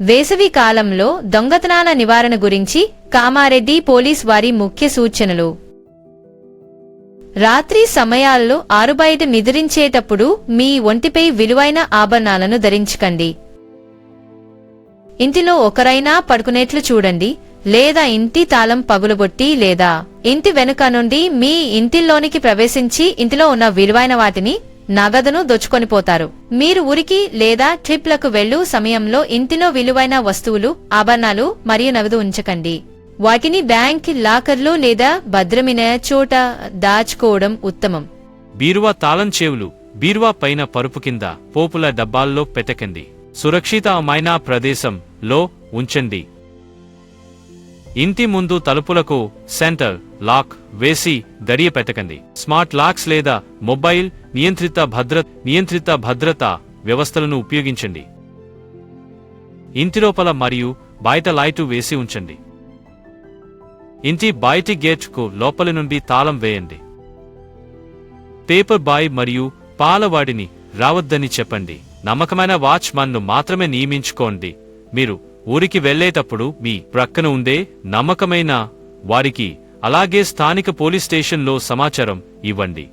వేసవి కాలంలో దొంగతనాల నివారణ గురించి కామారెడ్డి పోలీస్ వారి ముఖ్య సూచనలు. రాత్రి సమయాల్లో ఆరుబయట నిద్రించేటప్పుడు మీ ఒంటిపై విలువైన ఆభరణాలను ధరించకండి. ఇంటిలో ఒకరైనా పడుకునేట్లు చూడండి లేదా ఇంటి తాళం పగులబొట్టి లేదా ఇంటి వెనుక నుండి మీ ఇంటిలోనికి ప్రవేశించి ఇంటిలో ఉన్న విలువైన వాటిని నగదును దొచ్చుకొని పోతారు. మీరు ఉరికి లేదా ట్రిప్లకు వెళ్ళు సమయంలో ఇంటిలో విలువైన వస్తువులు ఆభరణాలు మరియు నగదు ఉంచకండి. వాటిని బ్యాంక్ లాకర్లు లేదా భద్రమైన చోట దాచుకోవడం ఉత్తమం. బీరువా తాళం చెవులు బీరువా పైన పరుపు కింద పోపుల డబ్బాల్లో పెట్టకండి. సురక్షితమైన ప్రదేశంలో ఉంచండి. ఇంటి ముందు తలుపులకు సెంటర్ లాక్ వేసి దడియ పెట్టకండి. స్మార్ట్ లాక్స్ లేదా మొబైల్ నియంత్రిత భద్ర నియంత్రిత భద్రతా వ్యవస్థలను ఉపయోగించండి. ఇంటి లోపల మరియు బయట లైటు వేసి ఉంచండి. ఇంటి బయటి గేట్కు లోపలి నుండి తాళం వేయండి. పేపర్ బాయ్ మరియు పాలవాడిని రావద్దని చెప్పండి. నమ్మకమైన వాచ్మన్ను మాత్రమే నియమించుకోండి. మీరు ఊరికి వెళ్ళేటప్పుడు మీ ప్రక్కన ఉండే నమ్మకమైన వారికి అలాగే స్థానిక పోలీస్ స్టేషన్లో సమాచారం ఇవ్వండి.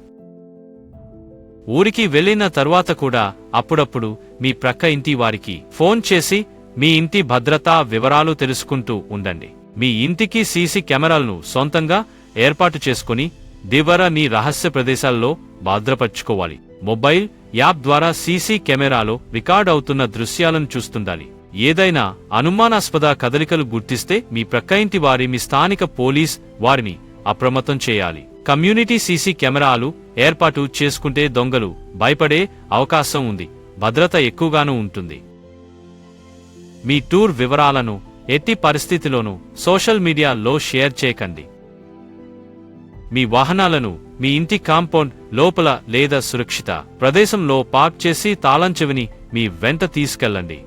ఊరికి వెళ్ళిన తర్వాత కూడా అప్పుడప్పుడు మీ ప్రక్క ఇంటి వారికి ఫోన్ చేసి మీ ఇంటి భద్రతా వివరాలు తెలుసుకుంటూ ఉండండి. మీ ఇంటికి సీసీ కెమెరాలను సొంతంగా ఏర్పాటు చేసుకుని దివర మీ రహస్య ప్రదేశాల్లో భద్రపరుచుకోవాలి. మొబైల్ యాప్ ద్వారా సీసీ కెమెరాలో రికార్డ్ అవుతున్న దృశ్యాలను చూస్తుండాలి. ఏదైనా అనుమానాస్పద కదలికలు గుర్తిస్తే మీ ప్రక్క ఇంటి వారి మీ స్థానిక పోలీస్ వారిని అప్రమత్తం చేయాలి. కమ్యూనిటీ సీసీ కెమెరాలు ఏర్పాటు చేసుకుంటే దొంగలు భయపడే అవకాశం ఉంది భద్రత ఎక్కువగానూ ఉంటుంది. మీ టూర్ వివరాలను ఎట్టి పరిస్థితిలోనూ సోషల్ మీడియాలో షేర్ చేయకండి. మీ వాహనాలను మీ ఇంటి కాంపౌండ్ లోపల లేదా సురక్షిత ప్రదేశంలో పార్క్ చేసి తాళం చెవిని మీ వెంట తీసుకెళ్ళండి.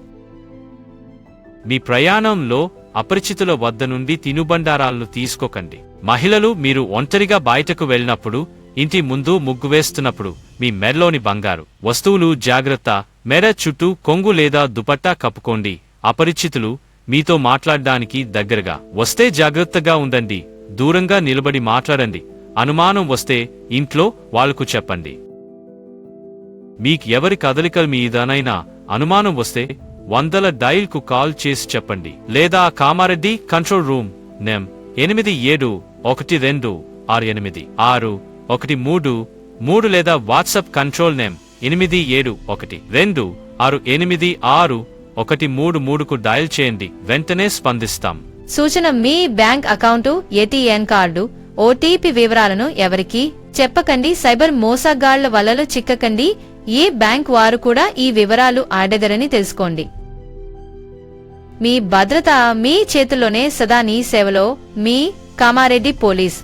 మీ ప్రయాణంలో అపరిచితుల వద్ద నుండి తినుబండారాలను తీసుకోకండి. మహిళలు మీరు ఒంటరిగా బయటకు వెళ్ళినప్పుడు ఇంటి ముందు ముగ్గు వేస్తున్నప్పుడు మీ మెడలోని బంగారు వస్తువులు జాగ్రత్త. మెడ చుట్టూ కొంగు లేదా దుపట్టా కప్పుకోండి. అపరిచితులు మీతో మాట్లాడడానికి దగ్గరగా. వస్తే జాగ్రత్తగా ఉండండి. దూరంగా నిలబడి మాట్లాడండి. అనుమానం వస్తే ఇంట్లో వాళ్ళకు చెప్పండి. మీకు ఎవరి కదలికల మీదనైనా అనుమానం వస్తే వందల డైల్కు కాల్ చేసి చెప్పండి. లేదా కామారెడ్డి కంట్రోల్ రూమ్ నెమ్ ఎనిమిది ఏడు ఒకటి రెండు ఆరు ఎనిమిది ఆరు ఒకటి మూడు మూడు లేదా వాట్సాప్ కంట్రోల్ నేమ్ ఎనిమిది ఏడు ఒకటి. రెండు ఆరు ఎనిమిది ఆరు ఒకటి మూడు మూడుకు డయల్ చేయండి. వెంటనే స్పందిస్తాం. సూచన మీ bank account ATM card OTP వివరాలను ఎవరికి చెప్పకండి. సైబర్ మోసగాళ్ళ వలలో చిక్కకండి. ఏ బ్యాంక్ వారు కూడా ఈ వివరాలు ఆడెదరని తెలుసుకోండి. మీ భద్రత మీ చేతుల్లోనే సదా నీ సేవలో మీ కామారెడ్డి పోలీస్.